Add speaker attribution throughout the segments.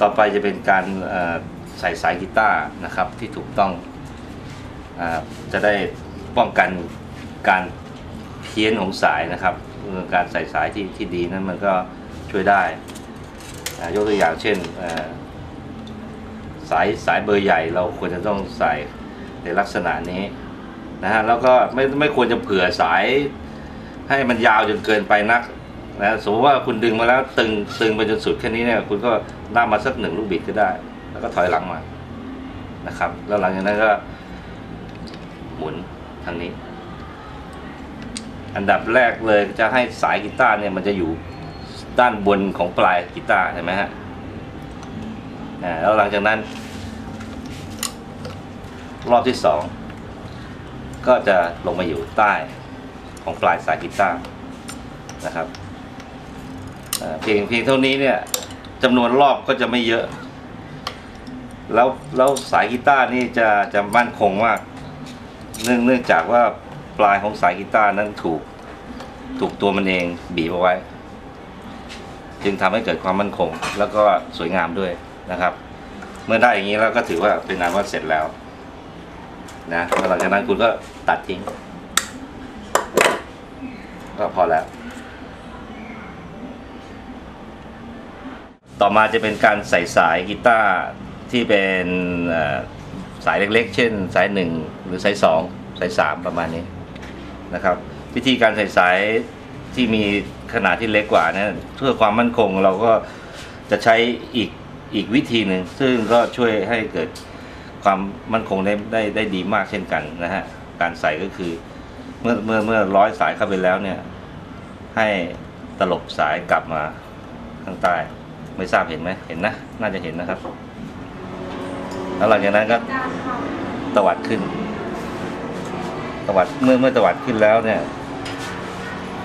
Speaker 1: ต่อไปจะเป็นการใส่สายกีตาร์นะครับที่ถูกต้องอจะได้ป้องกันการเพี้ยนของสายนะครับการใส่สายที่ที่ดีนั้นมันก็ช่วยได้ยกตัวอย่างเช่นสายสายเบอร์ใหญ่เราควรจะต้องใส่ในลักษณะนี้นะฮะแล้วก็ไม่ไม่ควรจะเผื่อสายให้มันยาวจนเกินไปนัก นะสมมติว่าคุณดึงมาแล้วตึงตึงไปจนสุดแค่นี้เนี่ยคุณก็ลากมาสักหนึ่งลูกบิดก็ได้ แล้วก็ถอยหลังมานะครับ แล้วหลังจากนั้นก็ หมุนทางนี้ อันดับแรกเลยจะให้สายกีตาร์เนี่ยมันจะอยู่ด้านบนของปลายกีตาร์เห็นไหมฮะแล้วหลังจากนั้น รอบที่สองก็จะลงมาอยู่ใต้ของปลายสายกีตาร์นะครับ เพียงเพียงเท่านี้เนี่ยจำนวนรอบก็จะไม่เยอะ แล้วแล้วสายกีตาร์นี่จะจะมั่นคงมาก เนื่องเนื่องจากว่าปลายของสายกีตาร์นั้นถูกถูกตัวมันเองบีบเอาไว้ จึงทำให้เกิดความมั่นคง แล้วก็สวยงามด้วยนะครับ เมื่อได้อย่างนี้แล้วก็ถือว่าเป็นงานว่าเสร็จแล้วนะหลังจากนั้นคุณก็ตัดทิ้ง ก็พอแล้ว ต่อมาจะเป็นการใส่สายกีตาร์ที่เป็นสายเล็กๆ เช่น สายหนึ่งหรือสายสองสายสามประมาณนี้นะครับ วิธีการใส่สายที่มีขนาดที่เล็กกว่านะเพื่อความมั่นคงเราก็จะใช้อีกอีกวิธีหนึ่งซึ่งก็ช่วยให้เกิดความมั่นคงได้ได้ได้ดีมากเช่นกันนะฮะการใส่ก็คือเมื่อเมื่อเมื่อร้อยสายเข้าไปแล้วเนี่ย ให้ตลบสายกลับมาข้างใต้ ไม่ทราบเห็นไหมเห็นนะ น่าจะเห็นนะครับ แล้วหลังจากนั้นก็ตวัดขึ้น ตวัดเมื่อเมื่อตวัดขึ้นแล้วเนี่ย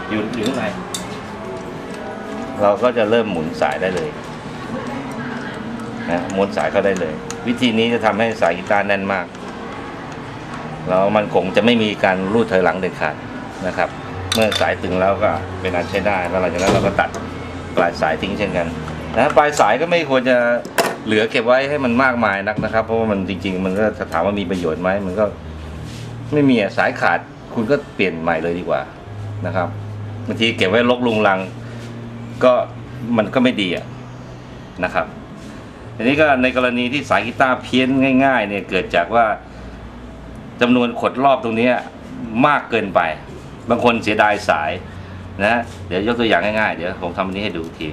Speaker 1: อยู่อยู่ข้างในเราก็จะเริ่มหมุนสายได้เลยนะหมุนสายเข้าได้เลย วิธีนี้จะทำให้สายกีตาร์แน่นมากแล้วมันคงจะไม่มีการรูดเถอยหลังเด็ดขาดนะครับ เมื่อสายตึงแล้วก็เป็นอันใช้ได้แล้วหลังจากนั้นเราก็ตัดปลายสายทิ้งเช่นกัน นะปลายสายก็ไม่ควรจะเหลือเก็บไว้ให้มันมากมายนักนะครับ เพราะว่ามันจริง ๆ มันก็ถามว่ามีประโยชน์ไหมมันก็ไม่มีสายขาดคุณก็เปลี่ยนใหม่เลยดีกว่านะครับบางทีเก็บไว้ลกลุงลัง ก็มันก็ไม่ดีอะนะครับทีนี้ก็ในกรณีที่สายกีตาร์เพี้ยนง่าย ๆ เนี่ยเกิดจากว่าจำนวนขดรอบตรงนี้มากเกินไป บางคนเสียดายสายนะ เดี๋ยวยกตัวอย่างง่ายๆ เดี๋ยวผมทำอันนี้ให้ดูที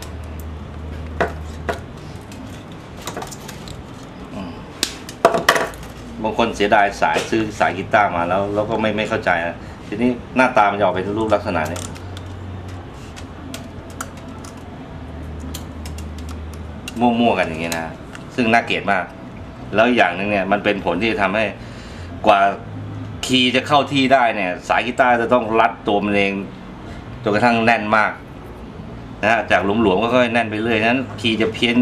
Speaker 1: อืม บางคนเสียดายสายซื้อสายกีตาร์มาแล้วแล้วก็ไม่ไม่เข้าใจนะทีนี้หน้าตามันจะออกเป็นรูปลักษณะนี้มั่วๆกันอย่างนี้นะซึ่งน่าเกลียดมาก แล้วอย่างหนึ่งเนี่ยมันเป็นผลที่จะทำให้กว่าคีย์จะเข้าที่ได้เนี่ย สายกีตาร์จะต้องรัดตัวมันเองจนกระทั่งแน่นมากนะฮะจากหลวมๆก็ค่อยแน่นไปเรื่อยนั้นคีย์จะเพี้ยน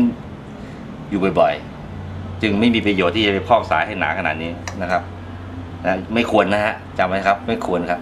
Speaker 1: อยู่บ่อยๆ จึงไม่มีประโยชน์ที่จะไปพอกสายให้หนาขนาดนี้นะครับนะไม่ควรนะฮะจำไว้ครับ ไม่ควรครับ